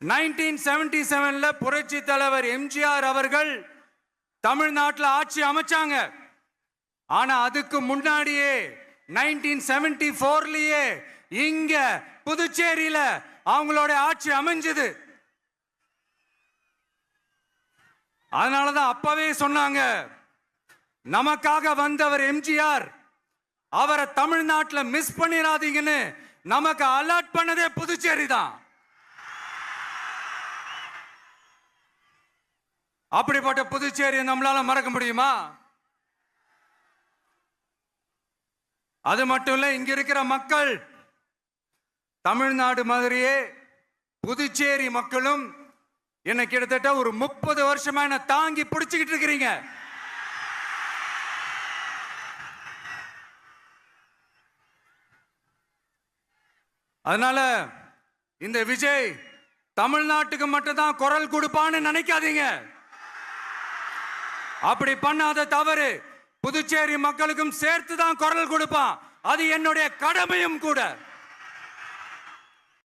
Nineteen seventy செவன்ல புரட்சி தலைவர் எம்ஜிஆர் அவர்கள் தமிழ்நாட்டில் ஆட்சி அமைச்சாங்க. ஆனா அதுக்கு முன்னாடியே நைன்டீன் செவன்டி ஃபோர்லயே இங்க புதுச்சேரியில அவங்களோட ஆட்சி அமைஞ்சது. அதனாலதான் அப்பவே சொன்னாங்க நமக்காக வந்தவர் எம்ஜிஆர். அவரை தமிழ்நாட்டில் மிஸ் பண்ணிடாதீங்கன்னு நமக்கு அலர்ட் பண்ணதே புதுச்சேரி தான் அப்படிப்பட்ட புதுச்சேரியை நம்மளால மறக்க முடியுமா? அது மட்டும் இல்ல இங்க இருக்கிற மக்கள் தமிழ்நாடு மாதிரியே புதுச்சேரி மக்களும் என்ன கிட்டத்தட்ட ஒரு முப்பது வருஷமா என்ன தாங்கி பிடிச்சுக்கிட்டு இருக்கிறீங்க. அதனால இந்த விஜய் தமிழ்நாட்டுக்கு மட்டும்தான் குரல் கொடுப்பான்னு நினைக்காதீங்க. அப்படி பண்ணாத தவறு. புதுச்சேரி மக்களுக்கும் சேர்த்து தான் குரல் கொடுப்பான். அது என்னுடைய கடமையும் கூட.